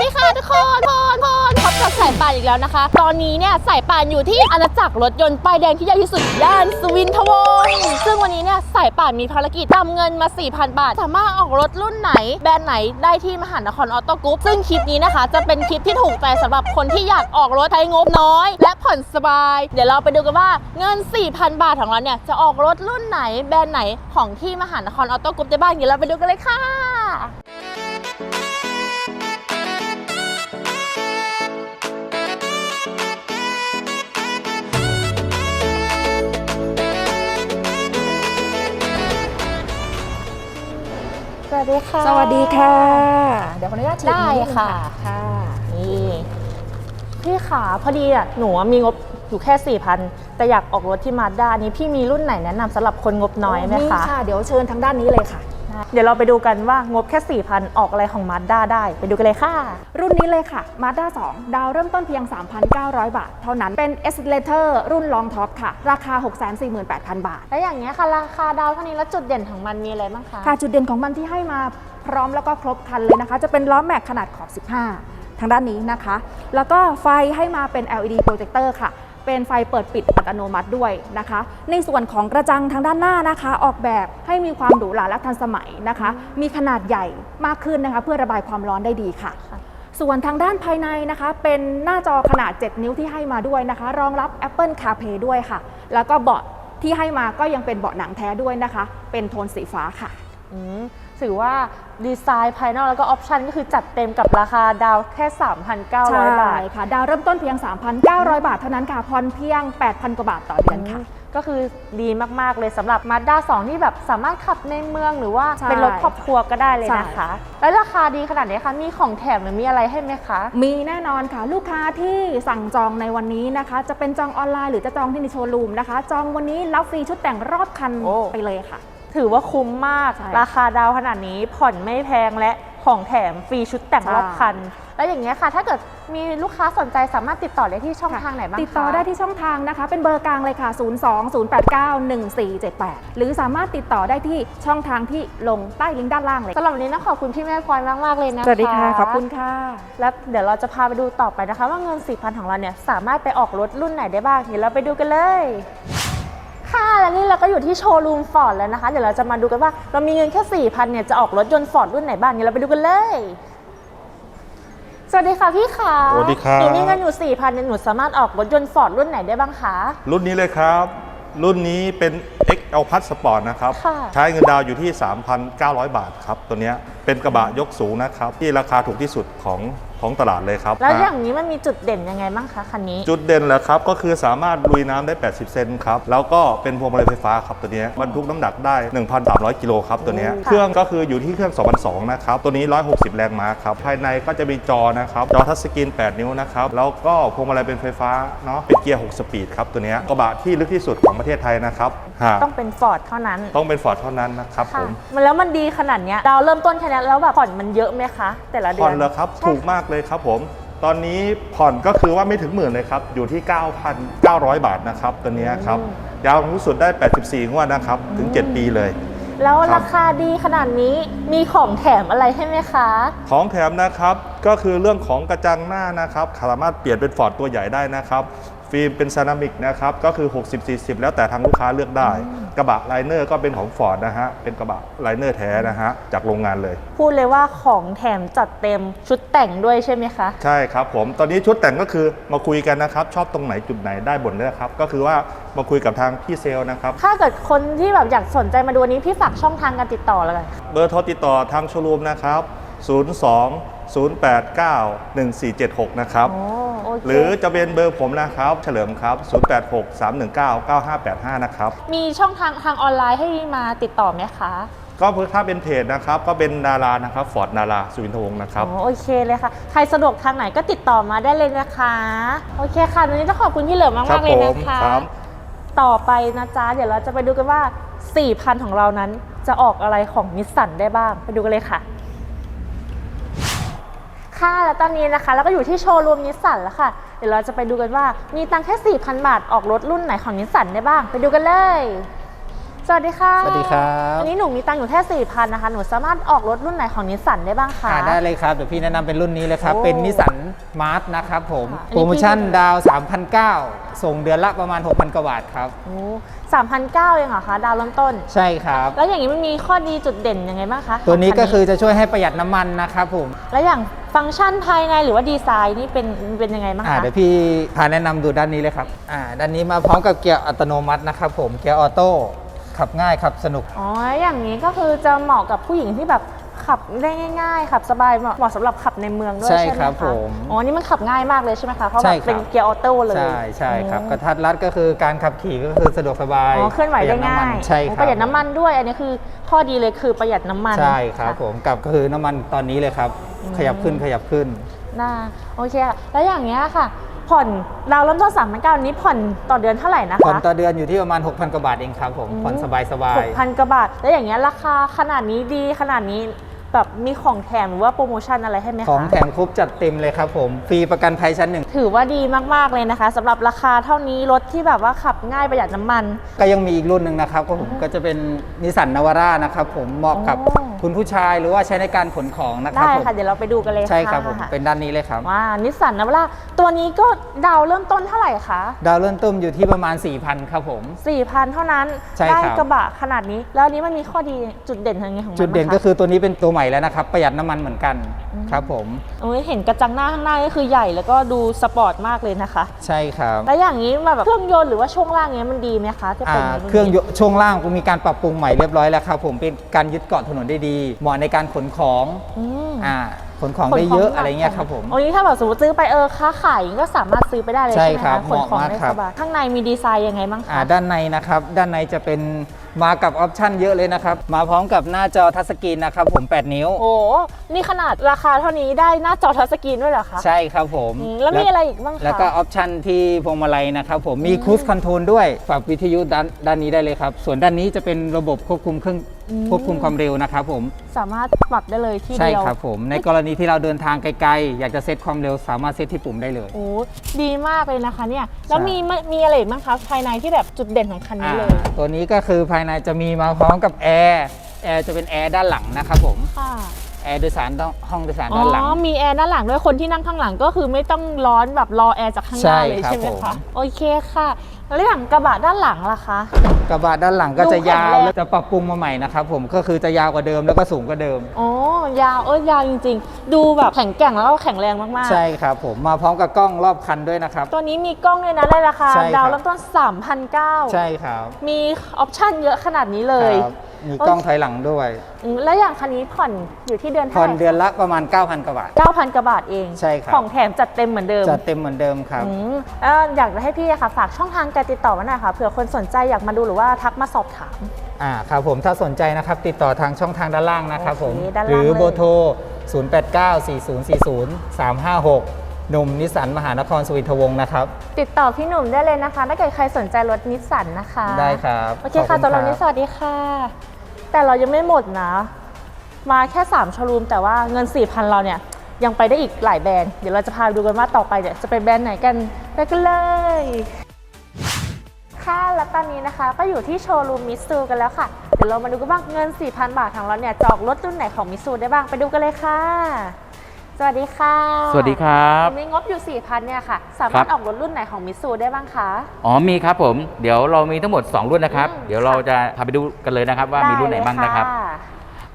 ดีค่ะทุกคนพอนพอนพบกับสายป่านอีกแล้วนะคะ ตอนนี้เนี่ยสายป่านอยู่ที่อาณาจักรรถยนต์ป้ายแดงที่ใหญ่ที่สุดย่านสวินทวงศ์ซึ่งวันนี้เนี่ยสายป่านมีภารกิจนำเงินมา 4,000 บาท สามารถออกรถรุ่นไหน แบรนด์ไหนได้ที่มหานครออโต้กรุ๊ปซึ่งคลิปนี้นะคะ จะเป็นคลิปที่ถูกใจสำหรับคนที่อยากออกรถใช้งบน้อย และผ่อนสบาย เดี๋ยวเราไปดูกันว่าเงิน 4,000 บาทของเราเนี่ยจะออกรถรุ่นไหนแบรนด์ไหนของที่มหานครออโต้กรุ๊ปได้บ้างเดี๋ยวเราไปดูกันเลยค่ะ วัสดีค่ะ สวัสดีค่ะ เดี๋ยวขออนุญาตฉีดได้นินึงค่ะ ค่ะ นี่พี่ขาพอดีอะหนูอะมีงบอยู่แค่4ี่พันแต่อยากออกรถที่มาด้านี้พี่มีรุ่นไหนแนะนำสำหรับคนงบน้อยไหมนี่คะค่ะ เดี๋ยวเชิญทางด้านนี้เลยค่ะ เดี๋ยวเราไปดูกันว่างบแค่4ี่พันออกอะไรของมาด้าได้ ไปดูกันเลยค่ะ รุ่นนี้เลยค่ะ Mazda 2 ดาวเริ่มต้นเพียง 3,900 บาท เท่านั้นเป็น e s c a l a t o r รุ่น Long Top ค่ะ ราคา 648,000 บาท แล้วอย่างเงี้ยค่ะ ราคาดาวเท่านี้แล้วจุดเด่นของมันมีอะไรบ้างคะ ค่ะ จุดเด่นของมันที่ให้มาพร้อมแล้วก็ครบครันเลยนะคะ จะเป็นล้อแม็กขนาดขอบ 15 ทางด้านนี้นะคะ แล้วก็ไฟให้มาเป็น LED โปรเจคเตอร์ค่ะ เป็นไฟเปิดปิดอัตโนมัติด้วยนะคะ ในส่วนของกระจังทางด้านหน้านะคะ ออกแบบให้มีความหรูหราและทันสมัยนะคะ มีขนาดใหญ่มากขึ้นนะคะ เพื่อระบายความร้อนได้ดีค่ะค่ะ ส่วนทางด้านภายในนะคะ เป็นหน้าจอขนาด 7 นิ้วที่ให้มาด้วยนะคะ รองรับ Apple CarPlay ด้วยค่ะ แล้วก็เบาะที่ให้มาก็ยังเป็นเบาะหนังแท้ด้วยนะคะ เป็นโทนสีฟ้าค่ะอืม ถือว่าดีไซน์ภายนอกแล้วก็ออปชันก็คือจัดเต็มกับราคาดาวแค่ 3,900 บาทใช่ค่ะ ดาวเริ่มต้นเพียง 3,900 บาทเท่านั้นค่ะผ่อนเพียง 8,000 กว่าบาทต่อเดือนค่ะ ก็คือดีมาก ๆ เลยสำหรับ Mazda 2ที่แบบสามารถขับในเมืองหรือว่าใช่เป็นรถครอบครัวก็ได้เลยนะคะใช่แล้วราคาดีขนาดนี้คะ มีของแถมหรือมีอะไรให้ไหมคะ มีแน่นอนค่ะ ลูกค้าที่สั่งจองในวันนี้นะคะ จะเป็นจองออนไลน์หรือจะจองที่ในโชว์รูมนะคะ จองวันนี้รับฟรีชุดแต่งรอบคันโอ้ไปเลยค่ะ ถือว่าคุ้มมาก ใช่ราคาดาวขนาดนี้ผ่อนไม่แพงและของแถมฟรีชุดแต่งรอบคัน แล้วอย่างเงี้ยค่ะ ถ้าเกิดมีลูกค้าสนใจสามารถติดต่อได้ที่ช่องทางไหนบ้างคะ ติดต่อได้ที่ช่องทางนะคะ เป็นเบอร์กลางเลยค่ะ 02-089-1478 หรือสามารถติดต่อได้ที่ช่องทางที่ลงใต้ลิงก์ด้านล่างเลยสำหรับวันนี้ต้องขอบคุณพี่แม่พลอยมาก ๆ เลยนะคะสวัสดีค่ะ ขอบคุณค่ะ แล้วเดี๋ยวเราจะพาไปดูต่อไปนะคะ ว่าเงิน 4,000 ของเราเนี่ย สามารถไปออกรถรุ่นไหนได้บ้าง เดี๋ยวเราไปดูกันเลย ค่ะและนี่เราก็อยู่ที่โชว์รูมฟอร์ดแล้วนะคะ เดี๋ยวเราจะมาดูกันว่าเรามีเงินแค่ 4,000เนี่ยจะออกรถยนต์ฟอร์ดรุ่นไหนบ้างเดี๋ยวเราไปดูกันเลย สวัสดีค่ะพี่ขาสวัสดีครับหนูมีเงินอยู่ 4,000เนี่ยหนูสามารถออกรถยนต์ฟอร์ดรุ่นไหนได้บ้างคะ รุ่นนี้เลยครับ รุ่นนี้เป็น XL Plus Sport นะครับ ค่ะ ใช้เงินดาวน์อยู่ที่ 3,900 บาทครับ ตัวเนี้ยเป็นกระบะยกสูงนะครับ ที่ราคาถูกที่สุดของ ของตลาดเลยครับแล้วนะอย่างนี้มันมีจุดเด่นยังไงบ้างคะคันนี้ จุดเด่นเหรอครับก็คือสามารถลุยน้ำได้ 80 เซนครับแล้วก็เป็นพวงมาลัยไฟฟ้าครับตัวเนี้ยบรรทุกน้ำหนักได้ 1,300 กิโลครับตัวเนี้ยค่ะเครื่องก็คืออยู่ที่เครื่อง2,200นะครับตัวนี้ 160 แรงม้าครับภายในก็จะมีจอนะครับจอทัชสกรีน 8 นิ้วนะครับแล้วก็พวงมาลัยเป็นไฟฟ้าเนาะเป็นเกียร์ 6 สปีดครับตัวเนี้ยกระบะที่ลึกที่สุดของประเทศไทยนะครับฮะต้องเป็นฟอร์ดเท่านั้นต้องเป็นฟอร์ดเท่านั้นนะครับผค่ะมมันแล้วมันดีขนาดเนี้ยดาวเริ่มต้นแค่นี้แล้วแบบผ่อนมันเยอะไหมคะแต่ละเดืผ่ออนนเหรอครับใช่ถูกมากเลยครับผม ตอนนี้ผ่อนก็คือว่าไม่ถึงหมื่นเลยครับ อยู่ที่ 9,900 บาทนะครับตัวเนี้ยครับ ยาวสูงสุดได้ 84งวดนะครับ ถึง 7 ปีเลย แล้วครับราคาดีขนาดนี้มีของแถมอะไรให้ไหมคะ ของแถมนะครับก็คือเรื่องของกระจังหน้านะครับสามารถเปลี่ยนเป็นฟอร์ดตัวใหญ่ได้นะครับฟิล์มเป็นซานามิกนะครับก็คือ 60-40 แล้วแต่ทางลูกค้าเลือกได้ กระบะไลเนอร์ก็เป็นของฟอร์ดนะฮะเป็นกระบะไลเนอร์แท้นะฮะจากโรงงานเลย พูดเลยว่าของแถมจัดเต็มชุดแต่งด้วยใช่ไหมคะ ใช่ครับผมตอนนี้ชุดแต่งก็คือมาคุยกันนะครับ ชอบตรงไหนจุดไหนได้บนเลยนะครับก็คือว่ามาคุยกับทางพี่เซลล์นะครับถ้าเกิดคนที่แบบอยากสนใจมาดูอันนี้พี่ฝากช่องทางการติดต่อเลยเบอร์โทรติดต่อทางโชว์รูมนะครับ 02 089 1476นะครับ โอ้โอเค หรือจะเป็นเบอร์ผมนะครับ เฉลิมครับ 086 319 9585 นะครับ มีช่องทางทางออนไลน์ให้มาติดต่อไหมคะก็เพื่อถ้าเป็นเพจนะครับ ก็เป็นดารานะครับ ฟอร์ดดาราสุวินทวงศ์นะครับ โอ้โอเคเลยค่ะ ใครสะดวกทางไหนก็ติดต่อมาได้เลยนะคะ โอเคค่ะวันนี้ต้องขอบคุณพี่เหลิมครัมากๆเลยนะคะครับ ต่อไปนะจ๊ะ เดี๋ยวเราจะไปดูกันว่า 4,000 ของเรานั้นจะออกอะไรของนิสสันได้บ้าง ไปดูกันเลยค่ะ ค่ะ แล้วตอนนี้นะคะเราก็อยู่ที่โชว์รูมนิสสันแล้วค่ะ เดี๋ยวเราจะไปดูกันว่ามีตังค์แค่ 4,000 บาทออกรถรุ่นไหนของนิสสันได้บ้าง ไปดูกันเลย สวัสดีค่ะสวัสดีครับอันนี้หนูมีตังค์อยู่แค่สี่พันนะคะ หนูสามารถออกรถรุ่นไหนของนิสสันได้บ้างคะ อ่าได้เลยครับ เดี๋ยวพี่แนะนำเป็นรุ่นนี้เลยครับ โอ้เป็นนิสสันมาร์ทนะครับผม ค่ะอันนี้โปรโมชั่นพี่ดาว3,009ส่งเดือนละประมาณ 6,000 กว่าบาทครับ โอ้สามพันเก้าเองเหรอคะ ดาวเริ่มต้น ใช่ครับ แล้วอย่างนี้มันมีข้อดีจุดเด่นยังไงบ้างคะตัวนี้ขงก็นคือจะช่วยให้ประหยัดน้ำมันนะครับผม แล้วอย่าง ฟังก์ชันภายในหรือว่าดีไซน์นี่เป็นเป็นยังไงบ้างอ่าคะเดี๋ยวพี่พาแนะนำดูด้านนี้เลยครับอ่าด้านนี้มาพร้อมกับเกียร์อัตโนมัตินะครับผมเกียร์ออโต้ขับง่ายขับสนุก อ๋ออย่างนี้ก็คือจะเหมาะกับผู้หญิงที่แบบ ขับได้ง่ายๆ ขับสบายเหมาะเหมาะสำหรับขับในเมืองด้วยใช่ใช่ไหมครัคะบผม อ๋อนี่มันขับง่ายมากเลยใช่ไหมคะเพราะใช่แบบครับเป็นเกียร์ออโต้เลยใช่ใช่ครับอืมกระทัดรัดก็คือการขับขี่ก็คือสะดวกสบายอ๋อเคลื่อนไหวได้ประยัง่าน้ำมัยนใช่คอ๋อรับประหยัดน้ำมันด้วย อันนี้คือข้อดีเลยคือประหยัดน้ำมันใช่ครับะ ผมกับก็คือน้ำมันตอนนี้เลยครับ ขยับขึ้นขยับขึ้น น่าโอเคค่ะแล้วอย่างเงี้ยค่ะ ผ่อนดาวน์เริ่มต้นสามพันเก้านี้ผ่อนต่อเดือนเท่าไหร่นะคะผ่อนต่อเดือนอยู่ที่ประมาณ 6,000กว่าบาทเองครับผมผ่อนสบายสบาหยกพันกว่าบาทแล้วอย่างเงี้ยราคาขนาดนี้ดีขนาดนี้ แบบมีของแถมหรือว่าโปรโมชั่นอะไรให้ไหมคะ ของแถมครบจัดเต็มเลยครับผมฟรีประกันภัยชั้นหนึ่งถือว่าดีมากๆเลยนะคะสำหรับราคาเท่านี้รถที่แบบว่าขับง่ายประหยัดน้ำมัน ก็ยังมีอีกรุ่นหนึ่งนะครับก็ผมก็จะเป็นนิสสันนาวาร่านะครับผมเหมาะกับโอ้คุณผู้ชายหรือว่าใช้ในการขนของนะครับได้ผมค่ะ เดี๋ยวเราไปดูกันเลยใช่ครับผมะเป็นด้านนี้เลยครับ ว่านิสสันนะว่าตัวนี้ก็ดาวเริ่มต้นเท่าไหร่คะดาวเริ่มต้นอยู่ที่ประมาณ 4,000ครับผม 4,000 เท่านั้นใช่ได้ครับกระบะขนาดนี้ แล้วอันนี้มันมีข้อดีจุดเด่นทางไงของมันจุดเด่นบ้างะก็คือตัวนี้เป็นตัวใหม่แล้วนะครับ ประหยัดน้ำมันเหมือนกันครับผม โอ้ยเห็นกระจังหน้าข้างหน้าก็คือใหญ่แล้วก็ดูสปอร์ตมากเลยนะคะ ใช่ครับแล้วอย่างนี้แบบเครื่องยนต์หรือว่าช่วงล่างเนี้ยมันดีไหมคะที่อ่าเป็นแบบนี้ เครื่องยนต์ช่วงล่างมีการปรับปรุงใหม่เรียบร้อยแล้วครับผมเป็นการยึดเกาะถนนได้ดีเหมาะในการขนของอืม อ่าขนของได้เยอะอะไรเงี้ยครับผม โอ้ยถ้าแบบสมมติซื้อไปเออค้าขายก็สามารถซื้อไปได้เลยใช่ใช่ไหมครัคะบขนของเหมาะมากได้ครัสบบายข้างในมีดีไซน์ยังไงบ้างอ่าคะ ด้านในนะครับ ด้านในจะเป็น มากับออปชันเยอะเลยนะครับ มาพร้อมกับหน้าจอทัชสกรีนนะครับผม 8 นิ้ว โอ้นี่ขนาดราคาเท่านี้ได้หน้าจอทัชสกรีนด้วยเหรอคะ ใช่ครับผมอืมแล้วมีอะไรอีกบ้างคะแล้วก็ออปชันที่พวงมาลัยนะครับผมมีค u ู e คอนโทรลด้วยปรับวิทยุด้านด้านนี้ได้เลยครับ ส่วนด้านนี้จะเป็นระบบควบคุมเครื่อง ควบคุมความเร็วนะครับผม สามารถปรับได้เลยที่ใช่เดียวครับผม ในกรณีที่เราเดินทางไกลๆ อยากจะเซตความเร็วสามารถเซตที่ปุ่มได้เลย โอ้ดีมากเลยนะคะเนี่ย แล้วใช่มีมีอะไรอีกบ้างคะภายในที่แบบจุดเด่นของคันนี้เลยอ่าตัวนี้ก็คือภายในจะมีมาพร้อมกับแอร์แอร์จะเป็นแอร์ด้านหลังนะครับผมค่ะแอร์โดยสารต้องห้องโดยสารอ๋ด้านหลังอมีแอร์ด้านหลังด้วยคนที่นั่งข้างหลังก็คือไม่ต้องร้อนแบบรอแอร์จากข้างหน้าใช่เลยครับใช่ไหมผมคะ โอเคค่ะ แล้วอย่างกระบะด้านหลังล่ะคะ กระบะด้านหลังก็จะดูแข็งยาวแรง แล้วจะปรับปรุงมาใหม่นะครับผมก็คือจะยาวกว่าเดิมแล้วก็สูงกว่าเดิม อ๋อยาวเออยาวจริง ๆ ดูแบบแข็งแกร่งแล้วก็แข็งแรงมากๆใช่ครับผมมาพร้อมกับกล้องรอบคันด้วยนะครับตัวนี้มีกล้องด้วยนะได้ราคาใช่ครับ ดาวเริ่มต้น3,900 ใช่ครับมีออปชั่นเยอะขนาดนี้เลย ครับ มีกล้องถอยหลังด้วยอืมแล้วอย่างคันนี้ผ่อนอยู่ที่เดือนผ่เท่าอนไหร่เดือนละประมาณ 9,000กว่าบาท 9,000กว่าบาทเองใช่ครับของแถมจัดเต็มเหมือนเดิมจะเต็มเหมือนเดิมครับอืมแล้วอยากจะให้พี่อะค่ะฝากช่องทางการติดต่อมาหน่อยค่ะเผื่อคนสนใจอยากมาดูหรือว่าทักมาสอบถามอ่าครับผมถ้าสนใจนะครับติดต่อทางช่องทางด้านล่างนะครับผมโอเคด้านหล่างรือเลยโบอร์โทร 0894040356 หนุ่มนิสสันมหานครสุวินทวงศ์นะครับ ติดต่อพี่หนุ่มได้เลยนะคะ ถ้าเกิดใครสนใจรถนิสสันนะคะ ได้ครับโอเคค่ะขอบคุณสำหรับครับนี้สวัสดีค่ะ แต่เรายังไม่หมดนะ มาแค่ 3 โชว์รูม แต่ว่าเงิน 4,000 เราเนี่ย ยังไปได้อีกหลายแบรนด์ เดี๋ยวเราจะพาไปดูกันว่าต่อไปเนี่ยจะไปแบรนด์ไหนกันไปกันเลย ค่ะแล้วตอนนี้นะคะ ก็อยู่ที่โชว์รูมมิสซูกันแล้วค่ะ เดี๋ยวเรามาดูกันบ้างเงิน 4,000 บาทของเราเนี่ยจะออกรถรุ่นไหนของมิสซูได้บ้างไปดูกันเลยค่ะ สวัสดีค่ะสวัสดีครับมีงบอยู่ 4,000 เนี่ยค่ะ สาครัมารถบออกรถรุ่นไหนของมิสซูได้บ้างคะ อ๋อมีครับผม เดี๋ยวเรามีทั้งหมด 2 รุ่นนะครับอืมเดี๋ยวเราจะพาไปดูกันเลยนะครับ ว่ามีรุ่นไหนบ้างนะครับได้เลย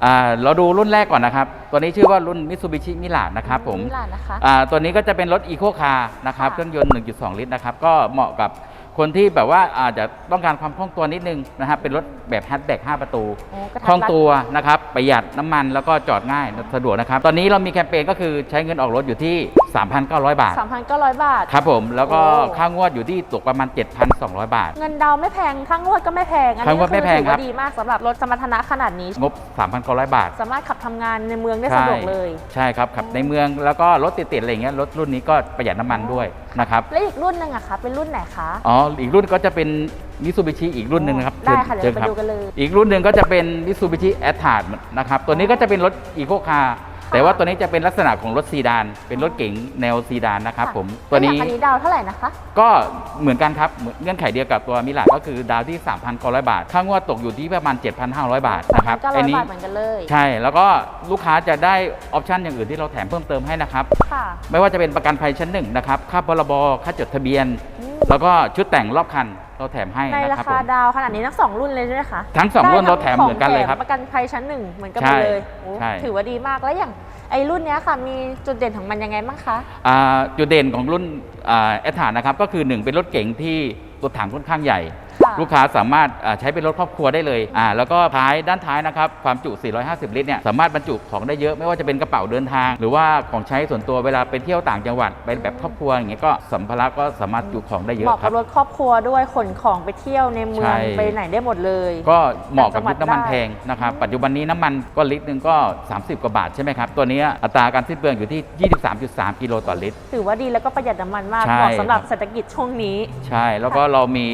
อ่าเราดูรุ่นแรกก่อนนะครับ ตัวนี้ชื่อว่ารุ่น Mitsubishi Mirage นะครับผมมิลานนะคะอ่าตัวนี้ก็จะเป็นรถ Eco Car นะครับค่ะเครื่องยนต์ 1.2 ลิตรนะครับ ก็เหมาะกับ คนที่แบบว่าอาจจะต้องการความคล่องตัวนิดนึงนะครับเป็นรถแบบแฮชแบ็ก5ประตูโอ้กระทัดรัดคล่องตัวนะครับประหยัดน้ำมันแล้วก็จอดง่ายสะดวกนะครับ ตอนนี้เรามีแคมเปญก็คือใช้เงินออกรถอยู่ที่ 3,900 บาท 3,900 บาท ครับผม แล้วก็โอ้ ค่างวดอยู่ที่ตกประมาณ 7,200 บาท เงินดาวน์ไม่แพงค่างวดก็ไม่แพง อันค่านี้งวดไม่แพงถือครัว่าบ ดีมากสำหรับรถสมรรถนะขนาดนี้ งบ 3,900 บาทสามารถขับทำงานในเมืองได้สะดวกเลย ใช่ครับขับในเมืองแล้วก็รถติดๆอะไรอย่างเงี้ยรถรุ่นนี้ก็ประหยัดน้ำมันด้วยนะครับ และอีกรุ่นหนึ่งอะคะเป็นรุ่นไหนคะ อ๋ออีกรุ่นก็จะเป็นมิ t ูบิชิอีกรุ่นหนึ่งนะครับได้ค่ะชิญเดี๋ยวไปชิญดูกันเลยอีกรุ่นหนึ่งก็จะเป็นมิ t ูบิชิแอตทาร์ดนะครับ ตัวนี้ก็จะเป็นรถอีโคคาร์แต่ว่าตัวนี้จะเป็นลักษณะของรถซีดาน เป็นรถเก๋งแนวซีดานนะครับผมะตัวนี้แล้อย่างคันนี้ดาวเท่าไหร่นะคะ ก็เหมือนกันครับเหมือนเงื่อนไขเดียวกับตัวมิลาก็คือดาวที่ 3,900 บาท ค่างวดตกอยู่ที่ประมาณ 7,500 บาทนะครับก็ร้อัอยนี้บาทเหมือนกันเลยใช่ แล้วก็ลูกค้าจะได้ออปชันอย่างอื่นที่เราแถมเพิ่มเติมให้นะครับค่ะไม่ว่าจะเป็นประกันภัยชั้นหนึ่งนะครับค่าพรบค่าจดทะเบียน แล้วก็ชุดแต่งรอบคันเราแถมให้ในนะราครับคาผมดาวขนาดนี้ทั้งสองรุ่นเลยใช่ไหมคะทั้งสองรุ่นได้เราแถมเหมือนกันเลยครับของแถมประกันภัยชั้นหนึ่งเหมือนกันหใช่มดเลยโอ้ใช่ ถือว่าดีมากแล้วอย่างไอ้รุ่นเนี้ยค่ะมีจุดเด่นของมันยังไงบ้างคะ อ่าจุดเด่นของรุ่นแอทานนะครับก็คือ1เป็นรถเก๋งที่ตัวถังค่อนข้างใหญ่ค่ะ ลูกค้าสามารถอ่าใช้เป็นรถครอบครัวได้เลยอ่าแล้วก็ท้ายด้านท้ายนะครับความจุ 450 ลิตรเนี่ยสามารถบรรจุของได้เยอะไม่ว่าจะเป็นกระเป๋าเดินทาง หรือว่าของใช้ส่วนตัวเวลาไปเที่ยวต่างจังหวัดไปแบบครอบครัวอย่างเงี้ยก็สัมภาระก็สามารถจุของได้เยเหมาะอะคกัรับบรถครอบครัวด้วยขนของไปเที่ยวในเมืองใช่ไปไหนได้หมดเลย ก็เหมาะกับยุคน้ำมันได้แพงนะครับปัจจุบันนี้น้ำมันก็ลิตรหนึ่งก็ 30 กว่าบาทใช่ไหมครับตัวเนี้ยอัตราการสิ้นเปลืองอยู่ที่ 23.3 กิโลต่อลิตร ถือว่าดีแล้วก็ประหยัดน้ำมันมากใช่ เหมาะสำหรับครับเศรษฐกิจช่วงนี้ ใช่ แล้วก็เรามี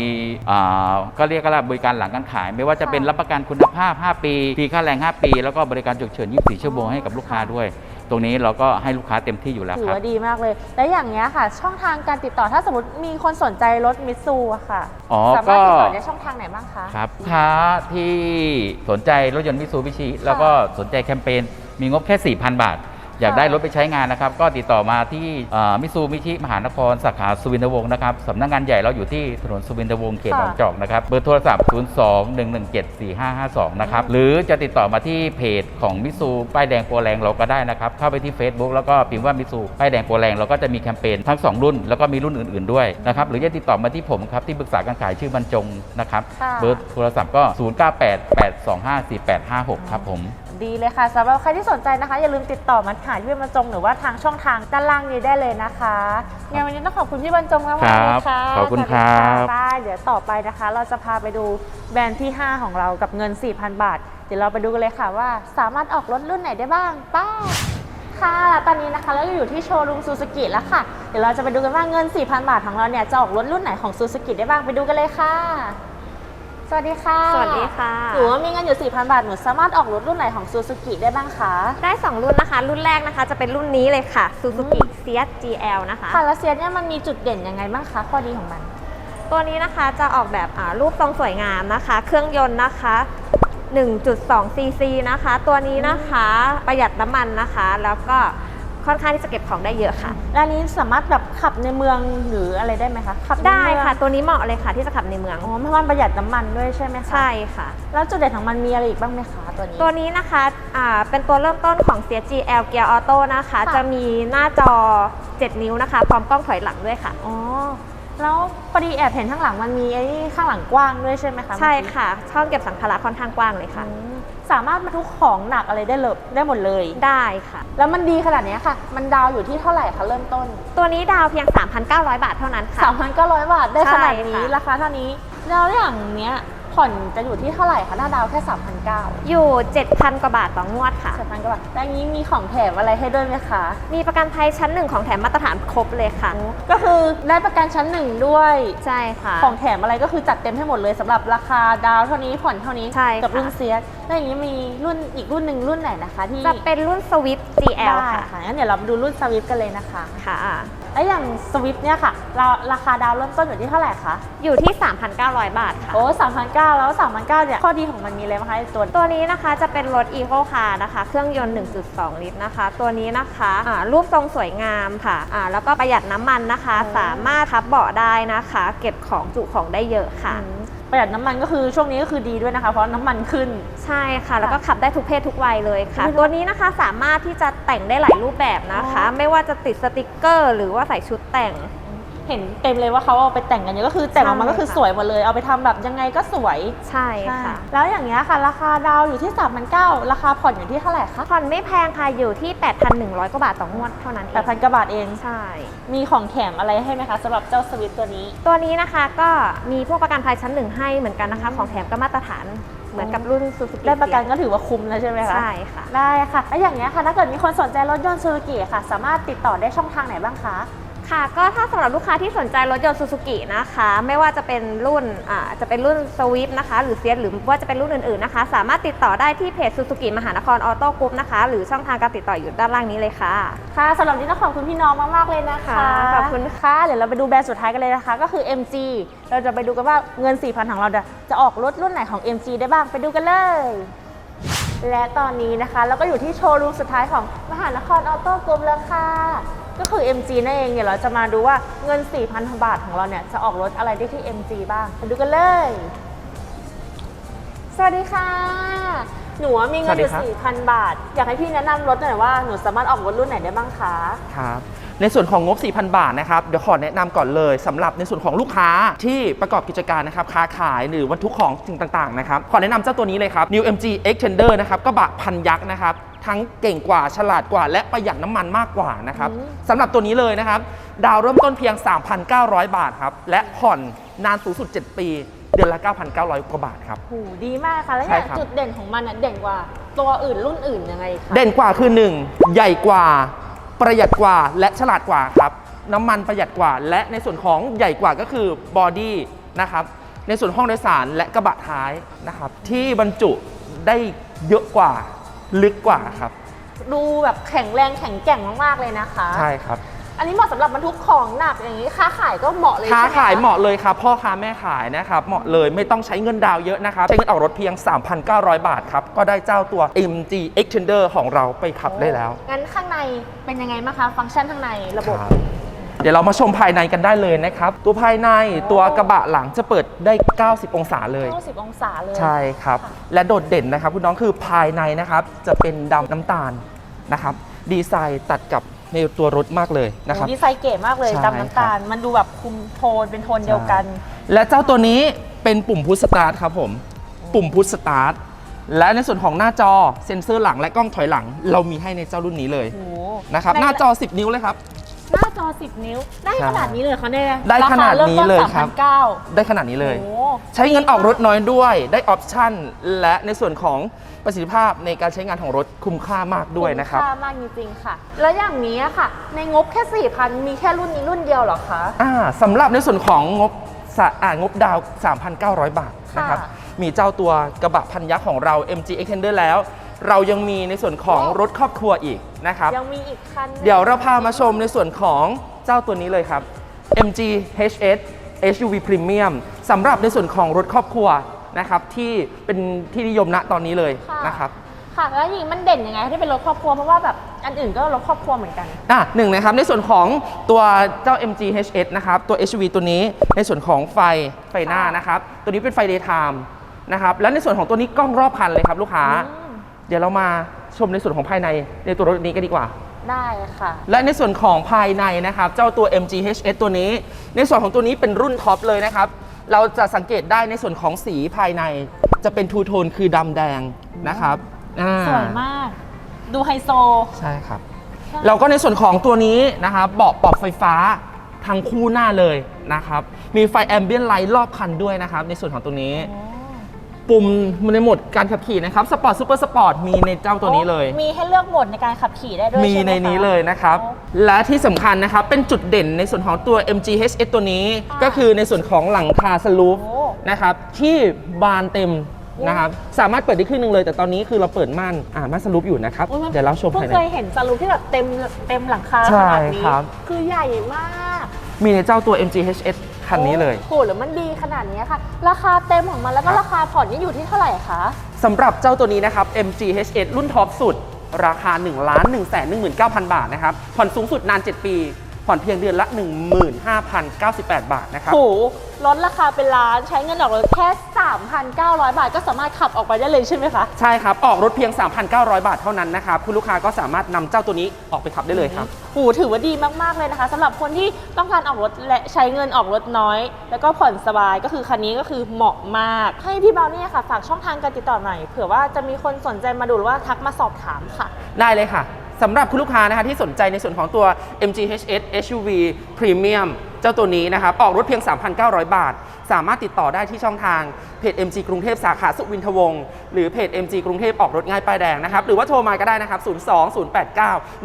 อ่าก็เรียกว่าบริการหลังการขาย ไม่ว่าจะเป็นค่ะรับประกันคุณภาพ 5 ปีฟรีค่าแรง 5 ปี แล้วก็บริการฉุกเฉิน 24 ชั่วโมงให้กับลูกค้าด้วย ตรงนี้เราก็ให้ลูกค้าเต็มที่อยู่แล้วถือครับ ว่าดีมากเลย และอย่างเงี้ยค่ะ ช่องทางการติดต่อถ้าสมมติมีคนสนใจรถมิตซูอะค่ะ อ๋อสามารถติดต่อก็ ได้ช่องทางไหนบ้างคะ ครับลูกค้าที่สนใจรถยนต์มิซูบิชิแล้วก็สนใจแคมเปญมีงบแค่ 4,000 บาท อยากได้รถไปใช้งานนะครับ ก็ติดต่อมาที่มิซูบิชิมหานครสาขาสุวินทวงศ์นะครับสำนักงานใหญ่เราอยู่ที่ถนนสุวินทวงศ์เขตหนองจอกนะครับเบอร์โทรศัพท์ 02-117-4552 นะครับ หรือจะติดต่อมาที่เพจของมิซูป้ายแดงโปรแรงเราก็ได้นะครับ เข้าไปที่ Facebook แล้วก็พิมพ์ว่ามิซูป้ายแดงโปรแรงเราก็จะมีแคมเปญทั้ง 2 รุ่น แล้วก็มีรุ่นอื่น ๆด้วยนะครับหรือจะติดต่อมาที่ผมครับที่ปรึกษาการขายชื่อบรรจงนะครับค่ะเบอร์โทรศัพท์ก็ 0988254856 ครับผม ดีเลยค่ะสำหรับใครที่สนใจนะคะ อย่าลืมติดต่อมาหาพี่บรรจงหรือว่าทางช่องทางด้านล่างนี้ได้เลยนะคะงานวันนี้ต้องขอบคุณพี่บรรจงมากๆครัเลยบค่ะขอบคุณสวัสดีครับป้าเดี๋ยวต่อไปนะคะ เราจะพาไปดูแบรนด์ที่ 5 ของเรากับเงิน 4,000 บาท เดี๋ยวเราไปดูกันเลยค่ะว่าสามารถออกรถรุ่นไหนได้บ้างป้าค่ะ ตอนนี้นะคะเราก็อยู่ที่โชว์รูมซูซูกิแล้วค่ะ เดี๋ยวเราจะไปดูกันว่าเงิน 4,000 บาทของเราเนี่ยจะออกรถรุ่นไหนของซูซูกิได้บ้างไปดูกันเลยค่ะ สวัสดีค่ะสวัสดีค่ะ หนูว่ามีเงินอยู่ 4,000 บาท หนูสามารถออกรถรุ่นไหนของซูซูกิได้บ้างคะ ได้ 2 รุ่นนะคะ รุ่นแรกนะคะ จะเป็นรุ่นนี้เลยค่ะ Suzuki c s GL นะคะ ค่ะ แล้วเซียสเนี่ยมันมีจุดเด่นยังไงบ้างคะ ข้อดีของมัน ตัวนี้นะคะจะออกแบบอ่ารูปทรงสวยงามนะคะ เครื่องยนต์นะคะ1.2 cc นะคะ ตัวนี้นะคะประหยัดน้ำมันนะคะ แล้วก็ ค่อนข้างที่จะเก็บของได้เยอะค่ะ แล้วอันนี้สามารถแบบขับในเมืองหรืออะไรได้ไหมคะขับในได้เมืองค่ะ ตัวนี้เหมาะเลยค่ะที่จะขับในเมืองอ๋อเพราะมันประหยัดน้ำมันด้วยใช่ไหมคะใช่ค่ะ แล้วจุดเด่นของมันมีอะไรอีกบ้างไหมคะตัวนี้ ตัวนี้นะคะอ่าเป็นตัวเริ่มต้นของ CSGL Gear Auto นะคะ ค่ะ จะมีหน้าจอ 7 นิ้วนะคะ พร้อมกล้องถอยหลังด้วยค่ะ อ๋อแล้วพอดีแอบเห็นข้างหลังมันมีไอ้นี่ข้างหลังกว้างด้วยใช่ไหมคะใช่ค่ะ ช่องเก็บสัมภาระค่อนข้างกว้างเลยค่ะ อืม สามารถบรรทุกของหนักอะไรได้เลยได้หมดเลย ได้ค่ะ แล้วมันดีขนาดเนี้ยค่ะ มันดาวอยู่ที่เท่าไหร่คะเริ่มต้น ตัวนี้ดาวเพียง 3,900 บาทเท่านั้นค่ะ 3,900 บาทได้ขนาดนี้ใช่ค่ะ ราคาเท่านี้แล้วอย่างเนี้ย ผ่อนจะอยู่ที่เท่าไหร่คะหน้าดาวแค่ 3,900อยู่ 7,000 กว่าบาทต่องวดค่ะ 7,000กว่าบาทแล้วอย่างนี้มีของแถมอะไรให้ด้วยไหมคะ มีประกันภัยชั้นหนึ่งของแถมมาตรฐานครบเลยค่ะ ก็คือได้ประกันชั้นหนึ่งด้วยใช่ค่ะ ของแถมอะไรก็คือจัดเต็มให้หมดเลยสำหรับราคาดาวเท่านี้ผ่อนเท่านี้ใช่ค่ะกับรุ่นเซียสแล้วอย่างนี้มีรุ่นอีกรุ่นหนึ่งรุ่นไหนนะคะที่จะเป็นรุ่น Swift GL ได้ค่ะค่ะงั้นเดี๋ยวเรามาดูรุ่นสวิฟกันเลยนะคะค่ะ แล้วอย่างสวิฟเนี่ยค่ะราราคาดาวเริ่มต้นอยู่ที่เท่าไหร่คะ อยู่ที่ 3,900 บาทค่ะ โอ้สามพันเก้าแล้วสามพันเก้าเนี่ยข้อดีของมันมีอะไรบ้างคะไอ้ตัวตัวนี้นะคะจะเป็นรถ Eco Car นะคะ เครื่องยนต์ 1.2 ลิตรนะคะ ตัวนี้นะคะอ่ารูปทรงสวยงามค่ะอ่าแล้วก็ประหยัดน้ำมันนะคะ สามารถทับเบาะได้นะคะ เก็บของจุของได้เยอะค่ะ อืม ประหยัดน้ำมันก็คือช่วงนี้ก็คือดีด้วยนะคะ เพราะน้ำมันขึ้น ใช่ค่ะ แล้วก็ขับได้ทุกเพศทุกวัยเลยค่ะทุกเพศตัวนี้นะคะสามารถที่จะแต่งได้หลายรูปแบบนะคะอ๋อไม่ว่าจะติดสติกเกอร์ หรือว่าใส่ชุดแต่ง เห็นเต็มเลยว่าเขาเอาไปแต่งกันเยอะก็คือแต่งออกมาใช่ก็คือค่ะสวยหมดเลย เอาไปทำแบบยังไงก็สวยใช่ค่ะ แล้วอย่างเงี้ยค่ะ ราคาดาวอยู่ที่3 9 0 0ราคาผ่อนอยู่ที่เท่าไหร่คะผ่อนไม่แพงค่ะอยู่ที่ 8,100กว่าบาทต่องวดเท่านั้นเอง8,000กว่าบาทเองใช่ มีของแถมอะไรให้ไหมคะสำหรับเจ้าสวิตตัวนี้ ตัวนี้นะคะก็มีพวกประกันภัยชั้นหนึ่งให้เหมือนกันนะคะ ของแถมก็มาตรฐานเหมือนกับรุ่นซูซูกิได้ประกันก็ถือว่าคุ้มแล้วใช่ไหมคะ ใช่ค่ะ ได้ค่ะ แล้วอย่างเงี้ยค่ะ ถ้าเกิดมีคนสนใจรถยนต์ซูซูกิค่ะ สามารถติดต่อได้ช่องทางไหนบ้างคะ ค่ะก็ถ้าสำหรับลูกค้าที่สนใจรถยนต์ซูซูกินะคะ ไม่ว่าจะเป็นรุ่นอ่าจะเป็นรุ่นสวิฟนะคะ หรือเซียสหรือว่าจะเป็นรุ่นอื่นๆนะคะ สามารถติดต่อได้ที่เพจซูซูกิมหานครออโต้กรุ๊ปนะคะ หรือช่องทางการติดต่ออยู่ด้านล่างนี้เลยค่ะ ค่ะสำหรับวันนี้ต้องขอบคุณพี่น้องมาก ๆ เลยนะคะค่ะขอบคุณค่ะเดี๋ยวเราไปดูแบรนด์สุดท้ายกันเลยนะคะ ก็คือ MG เราจะไปดูกันว่าเงิน 4,000 ของเราเนี่ยจะออกรถรุ่นไหนของ MG ได้บ้างไปดูกันเลยและตอนนี้นะคะ เราก็อยู่ที่โชว์รูมสุดท้ายของมหานครออโต้กรุ๊ปแล้วค่ะ ก็คือ MG นั่นเอง เดี๋ยวเราจะมาดูว่าเงิน 4,000 บาทของเราเนี่ย จะออกรถอะไรได้ที่ MG บ้างไปดูกันเลย สวัสดีค่ะ หนูว่ามีเงินอยู่สวัสดีครับ 4,000 บาท อยากให้พี่แนะนำรถหน่อยว่าหนูสามารถออกรถรุ่นไหนได้บ้างคะ ครับ ในส่วนของงบ 4,000 บาทนะครับเดี๋ยวขอแนะนำก่อนเลยสำหรับในส่วนของลูกค้าที่ประกอบกิจการนะครับค้าขายหรือวัตถุของสิ่งต่างๆนะครับขอแนะนำเจ้าตัวนี้เลยครับ New MG Extender นะครับกระบะพันยักษ์นะครับทั้งเก่งกว่าฉลาดกว่า และประหยัดน้ำมันมากกว่านะครับสำหรับตัวนี้เลยนะครับ ดาวเริ่มต้นเพียง 3,900 บาทครับและผ่อนนานสูงสุด 7 ปีเดือนละ 9,900 กว่าบาทครับโหดีมากค่ะ แล้วใช่เนี่ยครับจุดเด่นของมันน่ะเด่นกว่าตัวอื่นรุ่นอื่นยังไงคะ เด่นกว่าคือ 1 ใหญ่กว่า ประหยัดกว่าและฉลาดกว่าครับน้ำมันประหยัดกว่า และในส่วนของใหญ่กว่าก็คือบอดี้นะครับในส่วนห้องโดยสารและกระบะท้ายนะครับที่บรรจุได้เยอะกว่าลึกกว่าครับ ดูแบบแข็งแรงแข็งแกร่งมากๆเลยนะคะ ใช่ครับ อันนี้เหมาะสำหรับบรรทุกของหนักอย่างนี้ค้าขายก็เหมาะเลยค้าใช่ไหมคะ ขายเหมาะเลยครับพ่อค้าแม่ขายนะครับเหมาะเลยไม่ต้องใช้เงินดาวน์เยอะนะครับ ใช้เงินออกรถเพียง 3,900 บาทครับ ก็ได้เจ้าตัว MG Extender ของเราไปขับได้แล้ว งั้นข้างในเป็นยังไงบ้างคะ ฟังก์ชันข้างในระบบครับเดี๋ยวเรามาชมภายในกันได้เลยนะครับ ตัวภายในตัวกระบะหลังจะเปิดได้ 90 องศาเลย 90 องศาเลย ใช่ครับ และโดดเด่นนะครับ คุณน้องคือภายในนะครับ จะเป็นดำน้ำตาลนะครับ ดีไซน์ตัดกับ ในตัวรถมากเลยนะครับโอ้ดีไซน์เก๋มากเลยใช่ดำน้ำตาล มันดูแบบคุมโทนเป็นโทนเดียวกัน และเจ้าตัวนี้เป็นปุ่มพุชสตาร์ทครับผม ปุ่มพุชสตาร์ทและในส่วนของหน้าจอเซ็นเซอร์หลังและกล้องถอยหลัง เรามีให้ในเจ้ารุ่นนี้เลยโอ้โหนะครับใหน้าจอ 10 นิ้วเลยครับ หน้าจอ 10 นิ้ว ได้ใช่ขนาดนี้เลยเหรอคะเนี่ยได้ขนาดนี้เลยครับาาเมต้นได้ขนาดนี้เลย3,900โอ้ใช้เงินออกรถน้อยด้วย ได้ออปชั่น และในส่วนของประสิทธิภาพในการใช้งานของรถคุ้มค่ามากด้วยนะครับ คุ้มค่ามากจริงๆค่ะ แล้วอย่างนี้อะค่ะ ในงบแค่4,000มีแค่รุ่นนี้รุ่นเดียวเหรอคะอ่าสำหรับในส่วนของงบสะอ่างบดาว 3,900 บาทนะครับค่ะมีเจ้าตัวกระบะพันยักษ์ของเรา MG Extender แล้ว เรายังมีในส่วนของรถครอบครัวอีกนะครับ ยังมีอีกคันหนึ่งเดี๋ยวเราพามาชมในส่วนของเจ้าตัวนี้เลยครับ MG HS SUV Premium สำหรับในส่วนของรถครอบครัวนะครับที่เป็นที่นิยมณตอนนี้เลยค่ะนะครับค่ะแล้วอย่างนี้มันเด่นยังไงคะที่เป็นรถครอบครัวเพราะว่าแบบอันอื่นก็รถครอบครัวเหมือนกันอะหนึ่งนะครับในส่วนของตัวเจ้า MG HS นะครับตัว SUV ตัวนี้ในส่วนของไฟไฟหน้านะครับตัวนี้เป็นไฟ daytime นะครับและในส่วนของตัวนี้กล้องรอบคันเลยครับลูกค้าอืม เดี๋ยวเรามาชมในส่วนของภายในในตัวรถนี้กันดีกว่า ได้ค่ะ และในส่วนของภายในนะครับ เจ้าตัว MG HS ตัวนี้ ในส่วนของตัวนี้เป็นรุ่นท็อปเลยนะครับ เราจะสังเกตได้ในส่วนของสีภายใน จะเป็นทูโทนคือดำแดงนะครับอ่าสวยมาก ดูไฮโซ ใช่ครับ เราก็ในส่วนของตัวนี้นะครับเบาะปรับไฟฟ้าทั้งคู่หน้าเลยนะครับ มีไฟแอมเบียนไลท์รอบคันด้วยนะครับ ในส่วนของตัวนี้ ปุ่มในโหมดการขับขี่นะครับสปอร์ตซูเปอร์สปอร์ตมีในเจ้าตัวนี้เลย มีให้เลือกโหมดในการขับขี่ได้ด้วยมีช่ไหในคะนี้เลยนะครับโอ้และที่สำคัญนะครับ เป็นจุดเด่นในส่วนของตัว MG HS ตัวนี้ค่ะก็คือในส่วนของหลังคาสลูปโอ้นะครับที่บานเต็มนะครับสามารถเปิดได้ครึ่งหนึงเลย แต่ตอนนี้คือเราเปิดม่านอ่าม่านสลูปอยู่นะครับโอ้มันเดี๋ยวเราชมเพิ่ภายงในเคยเห็นสลูปที่แบบเต็มเต็มหลังคาใช่ขนาดนี้ครับคือใหญ่มาก มีในเจ้าตัว MG HS คันนี้เลย โอ้โหแล้วมันดีขนาดนี้ค่ะ ราคาเต็มของมันแล้วก็ราคาผ่อนนี่อยู่ที่เท่าไหร่คะ สำหรับเจ้าตัวนี้นะครับ MG HS รุ่นท็อปสุด ราคา 1 1 1 9 0 0 0 บาทนะครับ ผ่อนสูงสุดนาน 7 ปี ผ่อนเพียงเดือนละ 15,098 บาทนะครับโอ้โหลดราคาเป็นล้านใช้เงินออกรถแค่ 3,900 บาท ก็สามารถขับออกไปได้เลยใช่ไหมคะ ใช่ครับ ออกรถเพียง 3,900 บาทเท่านั้นนะครับ คุณลูกค้าก็สามารถนำเจ้าตัวนี้ออกไปขับได้เลยครับ โอ้โหถือว่าดีมากๆเลยนะคะสำหรับคนที่ต้องการออกรถและใช้เงินออกรถน้อย แล้วก็ผ่อนสบายก็คือคันนี้ก็คือเหมาะมาก ให้พี่เบลเนี่ยค่ะ ฝากช่องทางการติดต่อหน่อยเผื่อว่าจะมีคนสนใจมาดูหรือว่าทักมาสอบถามค่ะ ได้เลยค่ะ สำหรับคุณลูกค้านะคะที่สนใจในส่วนของตัว MGHS SUV Premium เจ้าตัวนี้นะครับออกรถเพียง 3,900 บาท สามารถติดต่อได้ที่ช่องทางเพจ MG กรุงเทพสาขาสุวินทวงศ์หรือเพจ MG กรุงเทพออกรถง่ายป้ายแดงนะครับหรือว่าโทรมาก็ได้นะครับ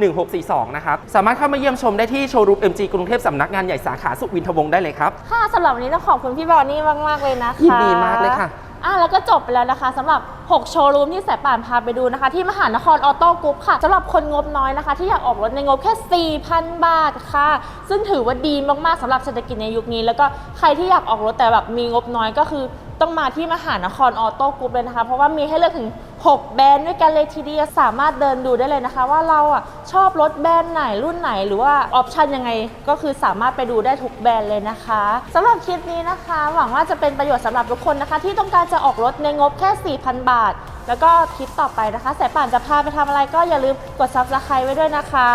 02-089-1642 นะครับสามารถเข้ามาเยี่ยมชมได้ที่โชว์รูม MG กรุงเทพสำนักงานใหญ่สาขาสุวินทวงศ์ได้เลยครับ ค่ะสำหรับวันนี้ต้องขอบคุณพี่บอลนี่มาก ๆ เลยนะคะ ยินดีมากเลยค่ะ อะแล้วก็จบไปแล้วนะคะสำหรับ 6 โชว์รูมที่สายป่านพาไปดูนะคะ ที่มหานครออโต้กรุ๊ปค่ะสำหรับคนงบน้อยนะคะ ที่อยากออกรถในงบแค่ 4,000 บาทค่ะ ซึ่งถือว่าดีมากๆสำหรับเศรษฐกิจในยุคนี้ แล้วก็ใครที่อยากออกรถแต่แบบมีงบน้อยก็คือ ต้องมาที่มหานครออโต้กรุ๊ปเลยนะคะ เพราะว่ามีให้เลือกถึง 6 แบรนด์ด้วยกันเลยทีเดียวสามารถเดินดูได้เลยนะคะ ว่าเราอะชอบรถแบรนด์ไหนรุ่นไหนหรือว่าออปชันยังไง ก็คือสามารถไปดูได้ทุกแบรนด์เลยนะคะสำหรับคลิปนี้นะคะ หวังว่าจะเป็นประโยชน์สำหรับทุกคนนะคะ ที่ต้องการจะออกรถในงบแค่ 4,000 บาท แล้วก็คลิปต่อไปนะคะสายป่านจะพาไปทำอะไรก็อย่าลืมกด subscribe ไว้ด้วยนะคะ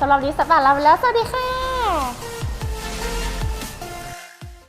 สำหรับนนี้สายป่านลาไปแล้วสวัสดีค่ะ